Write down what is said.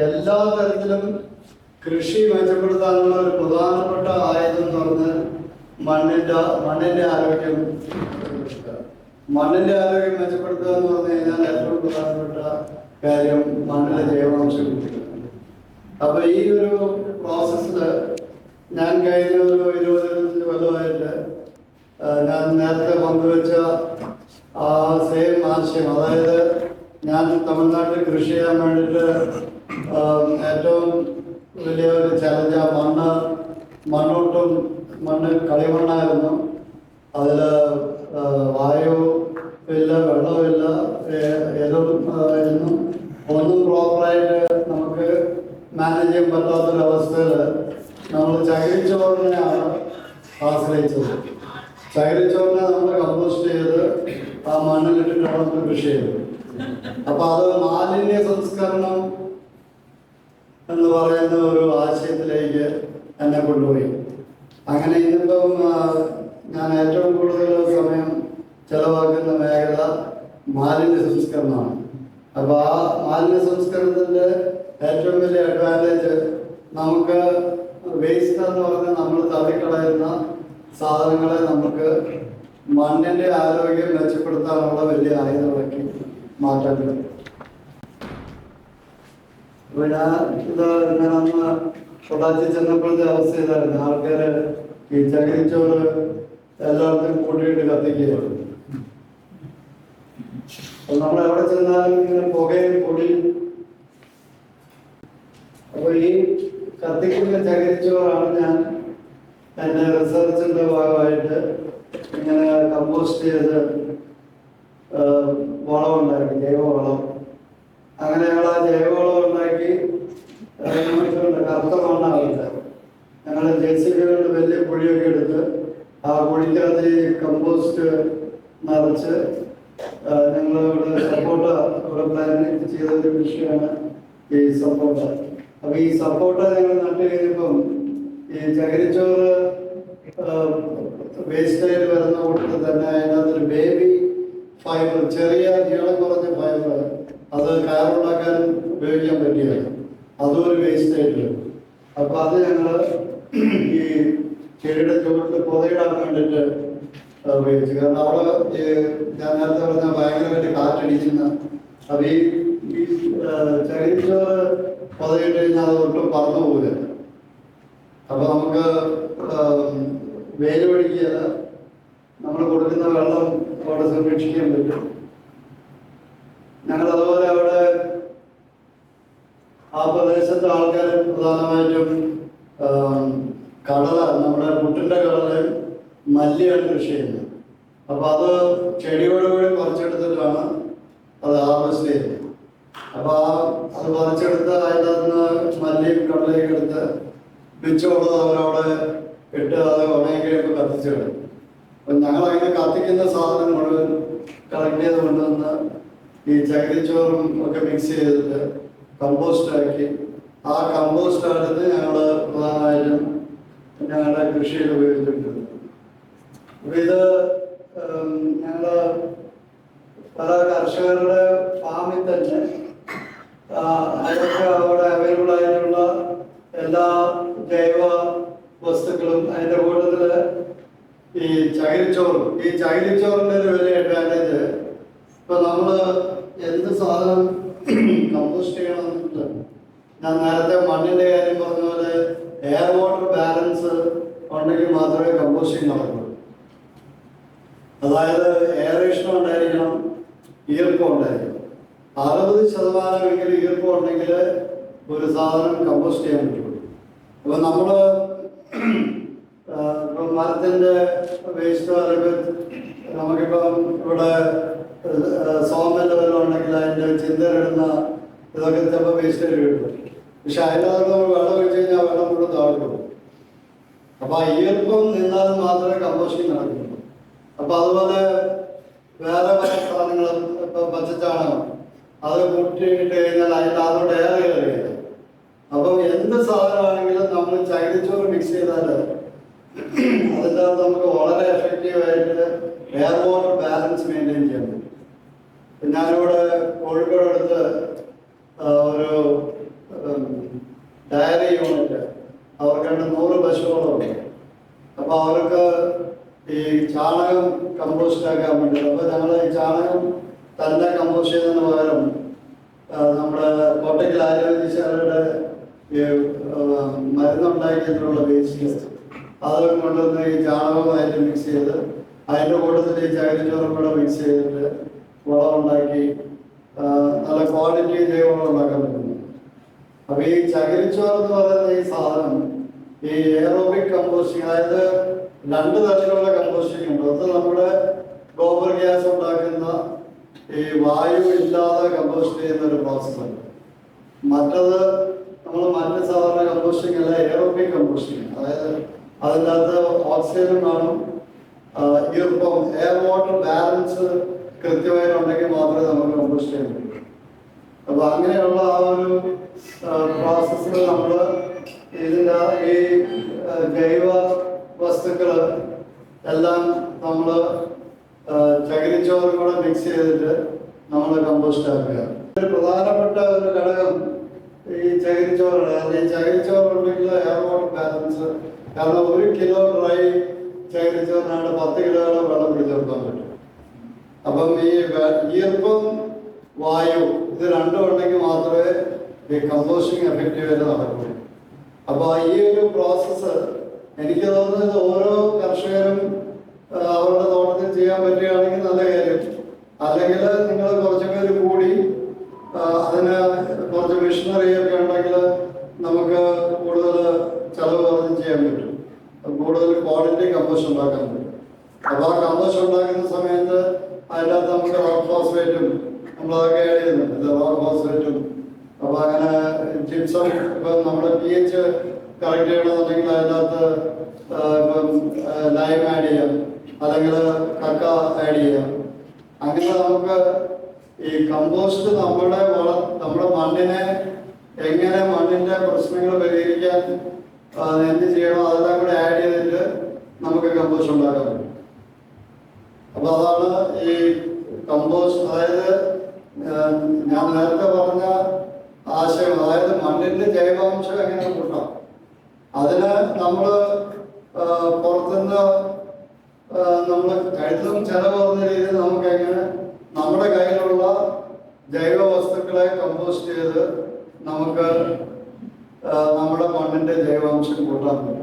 എല്ലാ തരത്തിലും കൃഷി മെച്ചപ്പെടുത്താനുള്ള ഒരു പ്രധാനപ്പെട്ട ആയുധം എന്ന് പറഞ്ഞാൽ മണ്ണിന്റെ മണ്ണിന്റെ ആരോഗ്യം. മണ്ണിന്റെ ആരോഗ്യം മെച്ചപ്പെടുത്തുക എന്ന് പറഞ്ഞു കഴിഞ്ഞാൽ ഏറ്റവും പ്രധാനപ്പെട്ട കാര്യം മണ്ണിലെ ജൈവാംശം അപ്പൊ ഈ ഒരു പ്രോസസ്സിൽ ഞാൻ കഴിഞ്ഞ ഒരു ഇരുപത് ഇരുപത്തഞ്ച് കൊല്ലമായിട്ട് ഞാൻ നേരത്തെ പങ്കുവെച്ച ആ സെയിം ആശയം അതായത് ഞാൻ തമിഴ്നാട്ടിൽ കൃഷി ചെയ്യാൻ വേണ്ടിയിട്ട് ഏറ്റവും വലിയ ഒരു ചലഞ്ച് മണ്ണ് മണ്ണൊട്ടും മണ്ണ് കളിമണ്ണായിരുന്നു. അതിൽ വായു ഇല്ല വെള്ളമില്ല എന്നും ഒന്നും പ്രോപ്പറായിട്ട് നമുക്ക് മാനേജ് ചെയ്യാൻ പറ്റാത്തൊരവസ്ഥയിൽ നമ്മൾ ചകിരിച്ചോറിനെയാണ് ആശ്രയിച്ചത്. ചകിരിച്ചോറിനെ നമ്മൾ കമ്പോസ്റ്റ് ചെയ്ത് ആ മണ്ണിലിട്ടിട്ടാണ് കൃഷി ചെയ്തത് അപ്പൊ അത് മാലിന്യ സംസ്കരണം എന്ന് പറയുന്ന ഒരു ആശയത്തിലേക്ക് എന്നെ കൊണ്ടുപോയി. അങ്ങനെ ഇന്നിപ്പം ഞാൻ ഏറ്റവും കൂടുതൽ സമയം ചെലവാക്കുന്ന മേഖല മാലിന്യ സംസ്കരണമാണ്. അപ്പൊ ആ മാലിന്യ സംസ്കരണത്തിന്റെ ഏറ്റവും വലിയ അഡ്വാന്റേജ് നമുക്ക് വേസ്റ്റ് എന്ന് പറഞ്ഞാൽ നമ്മൾ തള്ളിക്കളയുന്ന സാധനങ്ങളെ നമുക്ക് മണ്ണിന്റെ ആരോഗ്യം മെച്ചപ്പെടുത്താനുള്ള വലിയ ആയുധങ്ങളാക്കി പറ്റും അപ്പൊ ഞാൻ ഇത് ഞാൻ അന്ന് പൊട്ടാച്ചി ചെന്നപ്പോഴത്തെ അവസ്ഥ ഇതായിരുന്നു. ആൾക്കാര് ഈ ചകിരിച്ചോറ് എല്ലായിടത്തും കൂട്ടിയിട്ട് കത്തിക്കുകയാണ്. അപ്പൊ നമ്മൾ എവിടെ ചെന്നാലും ഇങ്ങനെ പുകയും പൊടിയും. അപ്പൊ ഈ കത്തിക്കുന്ന ചകിരിച്ചോറാണ് ഞാൻ എന്റെ റിസർച്ചിന്റെ ഭാഗമായിട്ട് ഇങ്ങനെ കമ്പോസ്റ്റ് ചെയ്ത് വളം ഉണ്ടാക്കി ജൈവവളം. അങ്ങനെ ഞങ്ങൾ ആ ജൈവവളം ഉണ്ടാക്കി കറുത്ത മണ്ണാവില്ല ഞങ്ങൾ ജെ സി ബി കൊണ്ട് വലിയ കുഴിയൊക്കെ എടുത്ത് ആ കുഴിക്കകത്ത് ഈ കമ്പോസ്റ്റ് നിറച്ച് ഞങ്ങൾ ഇവിടെ സപ്പോർട്ട ഇവിടെ ചെയ്ത ഒരു കൃഷിയാണ് ഈ സപ്പോർട്ട. അപ്പൊ ഈ സപ്പോർട്ട ഞങ്ങൾ നട്ടു കഴിഞ്ഞപ്പം ഈ ചകിരിച്ചോറ് വേസ്റ്റ് ആയിട്ട് വരുന്ന കൂട്ടത്തിൽ തന്നെ അതിനകത്തൊരു ബേബി ഫൈബർ ചെറിയ നീളം കുറഞ്ഞ ഫൈബർ അത് കയറുണ്ടാക്കാൻ ഉപയോഗിക്കാൻ പറ്റിയാണ് അതും ഒരു വേസ്റ്റ് ആയിട്ട്. അപ്പൊ അത് ഞങ്ങൾ ഈ ചെടിയുടെ ചുവട്ടിൽ പുതയിടാൻ വേണ്ടിയിട്ട് ഉപയോഗിച്ചു. കാരണം അവിടെ ഞാൻ നേരത്തെ പറഞ്ഞ ഭയങ്കരമായിട്ട് കാറ്റടിക്കുന്ന അത് ഈ ചകിരിച്ചോറ് പുതയിട്ട് കഴിഞ്ഞാൽ അത് ഒട്ടും പറന്നു പോകില്ല അപ്പൊ നമുക്ക് വെയിൽ പിടിക്കുകയല്ല. നമ്മൾ കൊടുക്കുന്ന വെള്ളം അവിടെ സംരക്ഷിക്കാൻ പറ്റും. ഞങ്ങൾ അതുപോലെ അവിടെ ആ പ്രദേശത്തെ ആൾക്കാർ പ്രധാനമായിട്ടും കടല നമ്മുടെ പുട്ടിന്റെ കടലയും മല്ലിയാണ് കൃഷി ചെയ്യുന്നത്. അപ്പൊ അത് ചെടിയോടുകൂടി പറിച്ചെടുത്തിട്ടാണ് അത് ഹാർവെസ്റ്റ് ചെയ്യുന്നത്. അപ്പൊ ആ അത് പറിച്ചെടുത്ത് അതിനകത്ത് നിന്ന് മല്ലിയും കടലയും എടുത്ത് മിച്ചമുള്ളത് അവരവിടെ ഇട്ട് അത് ഉണങ്ങി കഴിയുമ്പോൾ കത്തിച്ചിടും. അപ്പൊ ഞങ്ങൾ അങ്ങനെ കത്തിക്കുന്ന സാധനം മുഴുവൻ കളക്ട് ചെയ്ത് കൊണ്ടുവന്ന് ഈ ചകിരിച്ചോറും ഒക്കെ മിക്സ് ചെയ്തിട്ട് കമ്പോസ്റ്റ് ആക്കി. ആ കമ്പോസ്റ്റ് എടുത്ത് ഞങ്ങൾ പ്രധാനമായിട്ടും ഞങ്ങളുടെ കൃഷിയിൽ ഉപയോഗിച്ചിട്ടുണ്ട്. അപ്പൊ ഇത് ഞങ്ങൾ പല കർഷകരുടെ ഫാമിൽ തന്നെ അതൊക്കെ അവിടെ അവൈലബിൾ ആയിട്ടുള്ള എല്ലാ ജൈവ വസ്തുക്കളും അതിന്റെ കൂട്ടത്തിൽ ഈ ചകിരിച്ചോറ്. ഈ ചകിരിച്ചോറിന്റെ ഒരു വലിയ അഡ്വാന്റേജ് ഇപ്പൊ നമ്മൾ എന്ത് സാധനം കമ്പോസ്റ്റ് ചെയ്യണമെന്നില്ല ഞാൻ നേരത്തെ മണ്ണിന്റെ കാര്യം പറഞ്ഞ പോലെ എയർ വാട്ടർ ബാലൻസ് ഉണ്ടെങ്കിൽ മാത്രമേ കമ്പോസ്റ്റിംഗ് നടക്കുള്ളൂ അതായത് എയറേഷൻ ഉണ്ടായിരിക്കണം ഈർപ്പം ഉണ്ടായിരിക്കണം. അറുപത് ശതമാനമെങ്കിലും ഈർപ്പം ഉണ്ടെങ്കിൽ ഒരു സാധനം കമ്പോസ്റ്റ് ചെയ്യാൻ പറ്റുള്ളൂ. അപ്പൊ നമ്മൾ ആ, ഇപ്പം മരത്തിന്റെ വേസ്റ്റ് അല്ലെങ്കിൽ നമുക്കിപ്പം ഇവിടെ സോമന്റെ വല്ലതും ഉണ്ടെങ്കിൽ അതിന്റെ ചിന്തയിലിടുന്ന ഇതൊക്കെ ചിലപ്പോൾ വേസ്റ്റ് ആയിട്ട് കിട്ടും. പക്ഷെ അതിനകത്ത് നമ്മൾ വെള്ളം ഒഴിച്ച് കഴിഞ്ഞാൽ വെള്ളം കൂടെ താഴെ അപ്പൊ ആ ഈർപ്പം നിന്നാൽ മാത്രമേ കമ്പോസ്റ്റിംഗ് നടക്കുള്ളൂ. അപ്പൊ അതുപോലെ വേറെ പല സ്ഥലങ്ങളും ഇപ്പൊ പച്ചച്ചാണകം അത് കൂട്ടിയിട്ട് കഴിഞ്ഞാൽ അതിന്റെ അതോടെ ഏറെ കയറിയത് അപ്പം എന്ത് സാധനമാണെങ്കിലും നമ്മൾ ചകിരിച്ചോറ് മിക്സ് ചെയ്താൽ അതിന്റെ അകത്ത് നമുക്ക് വളരെ എഫക്റ്റീവായിട്ട് എയർ വാട്ടർ ബാലൻസ് മെയിന്റെയിൻ ചെയ്യാൻ പറ്റും. ഞാനിവിടെ കോഴിക്കോട് അടുത്ത് ഒരു ഡയറി യൂണിറ്റ് അവർക്ക് നൂറ് പശുക്കളുണ്ട്. അപ്പോൾ അവർക്ക് ഈ ചാണകം കമ്പോസ്റ്റ് ആക്കാൻ വേണ്ടി അപ്പോൾ ഞങ്ങൾ ഈ ചാണകം തന്നെ കമ്പോസ്റ്റ് ചെയ്യുന്നതിന് പകരം നമ്മുടെ കോട്ടയ്ക്കൽ ആരോഗ്യശാലയുടെ മരുന്നുണ്ടാക്കിയതിനുള്ള വേസ്റ്റ് അത് കൊണ്ടുവന്ന് ഈ ചാണകമായിട്ട് മിക്സ് ചെയ്ത് അതിന്റെ കൂട്ടത്തിൽ ഈ ചകിരിച്ചോറും കൂടെ മിക്സ് ചെയ്തിട്ട് വളം ഉണ്ടാക്കി ആ, നല്ല ക്വാളിറ്റി ജൈവവളം ഉണ്ടാക്കാൻ പറ്റുന്നു. അപ്പൊ ഈ ചകിരിച്ചോറ് എന്ന് പറയുന്ന ഈ സാധനം ഈ എയറോബിക് കമ്പോസ്റ്റിംഗ് അതായത് രണ്ട് തരത്തിലുള്ള കമ്പോസ്റ്റിംഗ് ഉണ്ട്. ഒന്ന് നമ്മുടെ ഗോബർ ഗ്യാസ് ഉണ്ടാക്കുന്ന ഈ വായു ഇല്ലാതെ കമ്പോസ്റ്റ് ചെയ്യുന്ന ഒരു പ്രോസസ് ഉണ്ട് മറ്റത് നമ്മൾ മറ്റ് സാധാരണ കമ്പോസ്റ്റിംഗ് അല്ല എയറോബിക് കമ്പോസ്റ്റിംഗ് അതായത് അതിന്റെ അകത്ത് ഓക്സിജനും കാണും. ഈർപ്പം എയർ വാട്ടർ ബാലൻസ് കൃത്യമായിട്ടുണ്ടെങ്കിൽ മാത്രമേ നമുക്ക് കമ്പോസ്റ്റ് ചെയ്യാൻ പറ്റൂ. അപ്പൊ അങ്ങനെയുള്ള ആ ഒരു പ്രോസസ്സിൽ നമ്മൾ ഇതിന്റെ ഈ ജൈവ വസ്തുക്കൾ എല്ലാം നമ്മൾ ചകിരിച്ചോറും കൂടെ മിക്സ് ചെയ്തിട്ട് നമ്മൾ കമ്പോസ്റ്റ് ആക്കുക. ഒരു പ്രധാനപ്പെട്ട ഒരു ഘടകം ഈ ചകിരിച്ചോറാണ്. ഈ ചകിരിച്ചോറ് എയർ വാട്ടർ ബാലൻസ് കാരണം ഒരു കിലോ ഡ്രൈ ചകിരിച്ചോറിനാണ് പത്ത് കിലോയോളം വെള്ളം പിടിച്ചെടുക്കാൻ പറ്റും. അപ്പം ഈ ഈർപ്പം വായു ഇത് രണ്ടും ഉണ്ടെങ്കിൽ മാത്രമേ ഈ കമ്പോസ്റ്റിംഗ് എഫക്റ്റീവായിട്ട് നടക്കുള്ളൂ. അപ്പോൾ ഈ ഒരു പ്രോസസ്സ് എനിക്ക് തോന്നുന്നത് ഓരോ കർഷകരും അവരുടെ തോട്ടത്തിൽ ചെയ്യാൻ പറ്റുകയാണെങ്കിൽ നല്ല കാര്യം. അല്ലെങ്കിൽ നിങ്ങൾ കുറച്ച് പേര് കൂടി അതിന് കുറച്ച് മെഷീനറി ഒക്കെ ഉണ്ടെങ്കിൽ നമുക്ക് കൂടുതൽ ചെലവ് കുറഞ്ഞ് ചെയ്യാൻ പറ്റും കൂടുതൽ ക്വാളിറ്റി കമ്പോസ്റ്റ് ഉണ്ടാക്കാൻ പറ്റും ആ കമ്പോസ്റ്റ് ഉണ്ടാക്കുന്ന സമയത്ത് അതിനകത്ത് നമുക്ക് ഫോസ്ഫേറ്റും നമ്മളതൊക്കെ ആഡ് ചെയ്യുന്നുണ്ട്. ഫോസ്ഫേറ്റും അപ്പോൾ അങ്ങനെ ജിപ്സം ഇപ്പം നമ്മുടെ പി എച്ച് കറക്റ്റ് ചെയ്യണമെന്നുണ്ടെങ്കിൽ അതിനകത്ത് ഇപ്പം ലൈം ആഡ് ചെയ്യാം. അല്ലെങ്കിൽ കക്ക ആഡ് ചെയ്യാം. അങ്ങനെ നമുക്ക് ഈ കമ്പോസ്റ്റ് നമ്മുടെ വള നമ്മുടെ മണ്ണിനെ എങ്ങനെ മണ്ണിന്റെ പ്രശ്നങ്ങൾ പരിഹരിക്കാൻ എന്ത് ചെയ്യണോ അതെല്ലാം കൂടെ ആഡ് ചെയ്തിട്ട് നമുക്ക് കമ്പോസ്റ്റ് ഉണ്ടാക്കാൻ പറ്റും അപ്പൊ അതാണ് ഈ കമ്പോസ്റ്റ് അതായത് ഞാൻ നേരത്തെ പറഞ്ഞ ആശയം അതായത് മണ്ണിന്റെ ജൈവാംശം എങ്ങനെ കൂട്ടാം? അതിന് നമ്മൾ പുറത്തുനിന്ന് നമ്മൾ കഴുത്തും ചെലവ് രീതിയിൽ നമുക്ക് എങ്ങനെ നമ്മുടെ കയ്യിലുള്ള ജൈവ വസ്തുക്കളെ കമ്പോസ്റ്റ് ചെയ്ത് നമുക്ക് നമ്മുടെ മണ്ണിന്റെ ജൈവാംശം കൂട്ടാൻ പറ്റും.